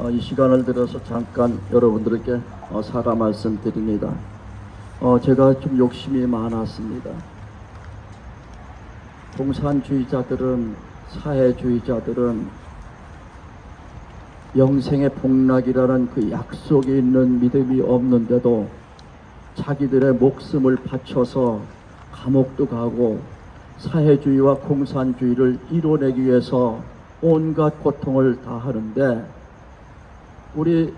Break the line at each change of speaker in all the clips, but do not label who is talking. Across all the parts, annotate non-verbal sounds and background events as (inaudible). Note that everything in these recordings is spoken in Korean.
어, 이 시간을 들어서 잠깐 여러분들에게 어, 사과 말씀드립니다. 어, 제가 좀 욕심이 많았습니다. 공산주의자들은 사회주의자들은 영생의 복락이라는 그 약속이 있는 믿음이 없는데도 자기들의 목숨을 바쳐서 감옥도 가고 사회주의와 공산주의를 이뤄내기 위해서 온갖 고통을 다 하는데 우리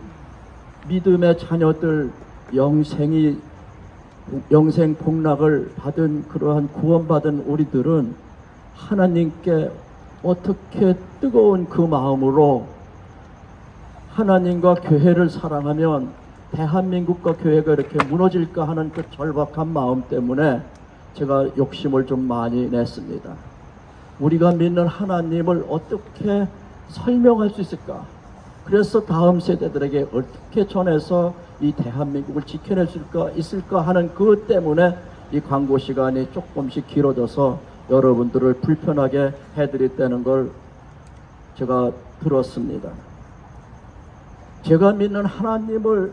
믿음의 자녀들 영생이 영생 복락을 받은 그러한 구원받은 우리들은 하나님께 어떻게 뜨거운 그 마음으로 하나님과 교회를 사랑하면 대한민국과 교회가 이렇게 무너질까 하는 그 절박한 마음 때문에 제가 욕심을 좀 많이 냈습니다. 우리가 믿는 하나님을 어떻게 설명할 수 있을까? 그래서 다음 세대들에게 어떻게 전해서 이 대한민국을 지켜낼 수 있을까, 있을까 하는 그것 때문에 이 광고 시간이 조금씩 길어져서 여러분들을 불편하게 해드렸다는 걸 제가 들었습니다. 제가 믿는 하나님을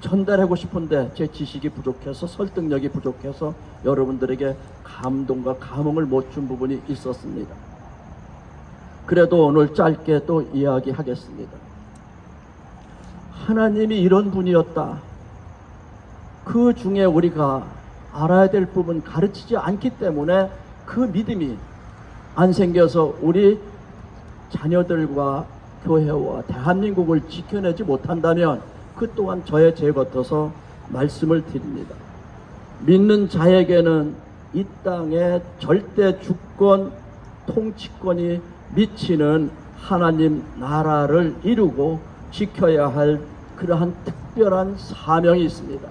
전달하고 싶은데 제 지식이 부족해서 설득력이 부족해서 여러분들에게 감동과 감흥을 못 준 부분이 있었습니다. 그래도 오늘 짧게 또 이야기하겠습니다. 하나님이 이런 분이었다. 그 중에 우리가 알아야 될 부분 가르치지 않기 때문에 그 믿음이 안 생겨서 우리 자녀들과 교회와 대한민국을 지켜내지 못한다면 그 또한 저의 죄 같아서 말씀을 드립니다. 믿는 자에게는 이 땅에 절대 주권 통치권이 미치는 하나님 나라를 이루고 지켜야 할 그러한 특별한 사명이 있습니다.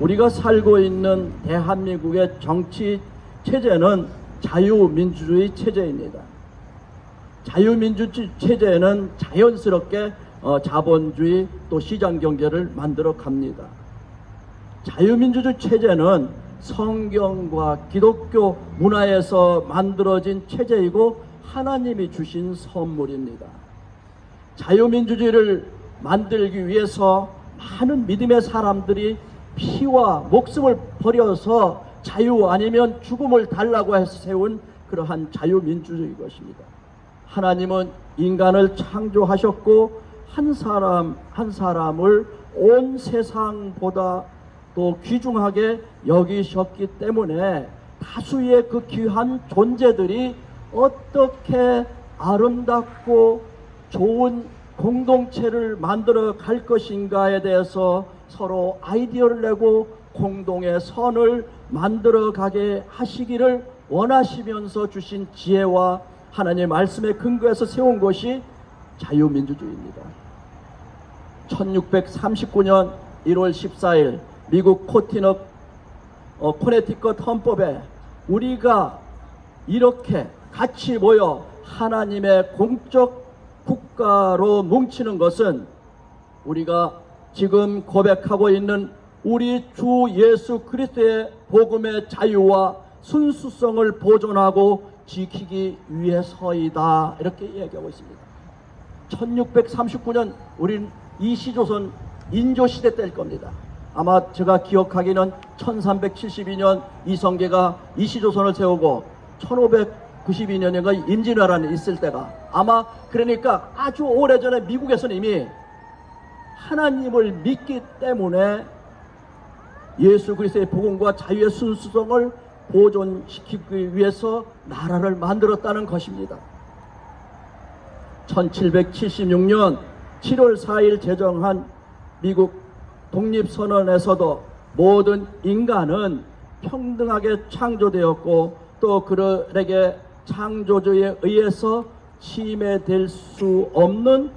우리가 살고 있는 대한민국의 정치 체제는 자유민주주의 체제입니다. 자유민주주의 체제는 자연스럽게 어, 자본주의 또 시장 경제를 만들어 갑니다. 자유민주주의 체제는 성경과 기독교 문화에서 만들어진 체제이고 하나님이 주신 선물입니다. 자유민주주의를 만들기 위해서 많은 믿음의 사람들이 피와 목숨을 버려서 자유 아니면 죽음을 달라고 해서 세운 그러한 자유민주주의 것입니다. 하나님은 인간을 창조하셨고 한 사람 한 사람을 온 세상보다 또 귀중하게 여기셨기 때문에 다수의 그 귀한 존재들이 어떻게 아름답고 좋은 공동체를 만들어 갈 것인가에 대해서 서로 아이디어를 내고 공동의 선을 만들어 가게 하시기를 원하시면서 주신 지혜와 하나님의 말씀에 근거해서 세운 것이 자유민주주의입니다. 1639년 1월 14일 미국 코티너 어, 코네티컷 헌법에 우리가 이렇게 같이 모여 하나님의 공적 국가로 뭉치는 것은 우리가 지금 고백하고 있는 우리 주 예수 그리스도의 복음의 자유와 순수성을 보존하고 지키기 위해서이다 이렇게 얘기하고 있습니다. 1639년 우린 이시조선 인조시대 때일 겁니다. 아마 제가 기억하기는 1372년 이성계가 이시조선을 세우고 1592년인가 임진왜란이 있을 때가 아마 그러니까 아주 오래전에 미국에서는 이미 하나님을 믿기 때문에 예수 그리스도의 복음과 자유의 순수성을 보존시키기 위해서 나라를 만들었다는 것입니다. 1776년 7월 4일 제정한 미국 독립선언에서도 모든 인간은 평등하게 창조되었고 또 그들에게 창조주에 의해서 침해될 수 없는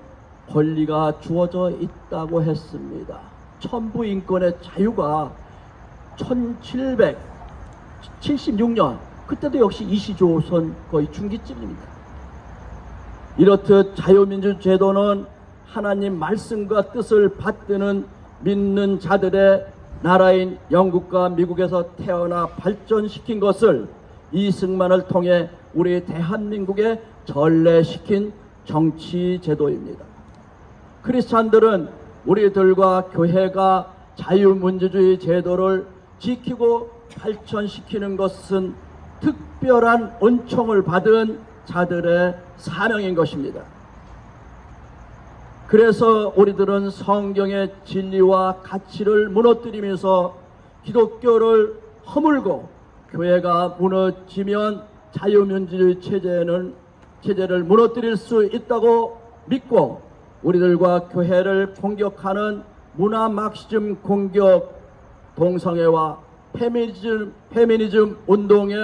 권리가 주어져 있다고 했습니다. 천부 인권의 자유가 1776년 그때도 역시 이시조선 거의 중기쯤입니다. 이렇듯 자유민주 제도는 하나님 말씀과 뜻을 받드는 믿는 자들의 나라인 영국과 미국에서 태어나 발전시킨 것을 이승만을 통해 우리 대한민국에 전래시킨 정치 제도입니다. 크리스찬들은 우리들과 교회가 자유민주주의 제도를 지키고 발전시키는 것은 특별한 은총을 받은 자들의 사명인 것입니다. 그래서 우리들은 성경의 진리와 가치를 무너뜨리면서 기독교를 허물고 교회가 무너지면 자유민주주의 체제는 체제를 무너뜨릴 수 있다고 믿고 우리들과 교회를 공격하는 문화 막시즘 공격 동성애와 페미니즘, 페미니즘 운동에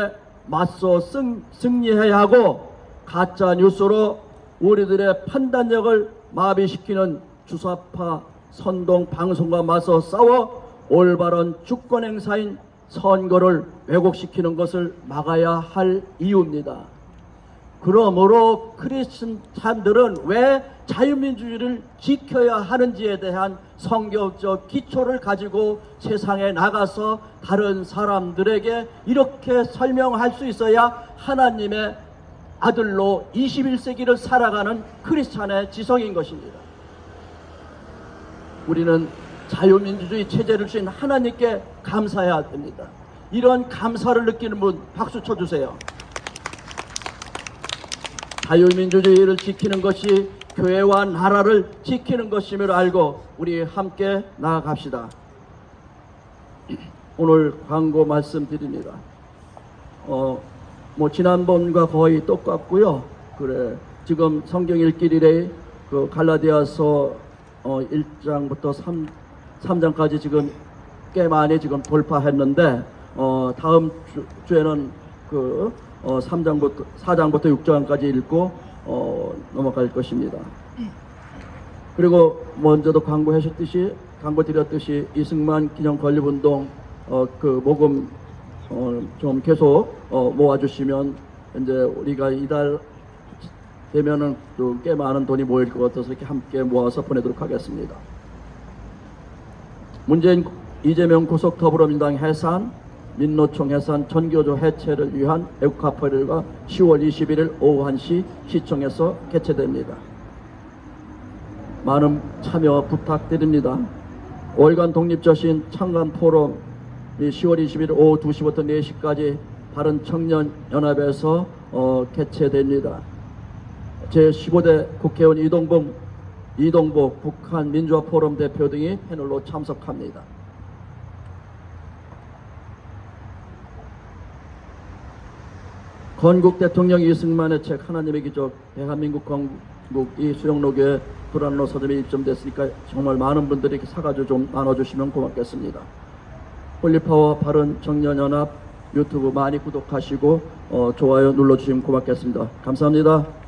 맞서 승, 승리해야 하고 가짜 뉴스로 우리들의 판단력을 마비시키는 주사파 선동 방송과 맞서 싸워 올바른 주권 행사인 선거를 왜곡시키는 것을 막아야 할 이유입니다. 그러므로 크리스찬들은 왜 자유민주주의를 지켜야 하는지에 대한 성경적 기초를 가지고 세상에 나가서 다른 사람들에게 이렇게 설명할 수 있어야 하나님의 아들로 21세기를 살아가는 크리스찬의 지성인 것입니다. 우리는 자유민주주의 체제를 주신 하나님께 감사해야 됩니다. 이런 감사를 느끼는 분 박수 쳐주세요. 자유민주주의를 지키는 것이 교회와 나라를 지키는 것임을 알고 우리 함께 나아갑시다. (clears throat) 오늘 광고 말씀드립니다. 어, 뭐 지난번과 거의 똑같고요. 그래 지금 성경 읽기일에 그 갈라디아서 어, 1장부터 3, 3장까지 지금 꽤 많이 지금 돌파했는데 어, 다음 주, 주에는 그 어, 3장부터 4장부터 6장까지 읽고 어, 넘어갈 것입니다. 그리고 먼저도 광고하셨듯이 광고 드렸듯이 이승만 기념 건립운동 어, 그 모금 어, 좀 계속 어, 모아주시면 이제 우리가 이달 되면은 또 꽤 많은 돈이 모일 것 같아서 이렇게 함께 모아서 보내도록 하겠습니다. 문재인 이재명 구속 더불어민주당 해산 민노총 해산 전교조 해체를 위한 애국화포일가 10월 21일 오후 1시 시청에서 개최됩니다. 많은 참여 부탁드립니다. 월간 독립저신 창간 포럼 10월 21일 오후 2시부터 4시까지 바른 청년 연합에서 어, 개최됩니다. 제 15대 국회의원 이동복, 이동복 북한 민주화 포럼 대표 등이 패널로 참석합니다. 건국 대통령 이승만의 책 하나님의 기적 대한민국 건국 이 수영록에 불안로 서점에 입점됐으니까 정말 많은 분들이 사가지고 좀 나눠주시면 고맙겠습니다. 홀리파워 바른 청년연합 유튜브 많이 구독하시고 어, 좋아요 눌러주시면 고맙겠습니다. 감사합니다.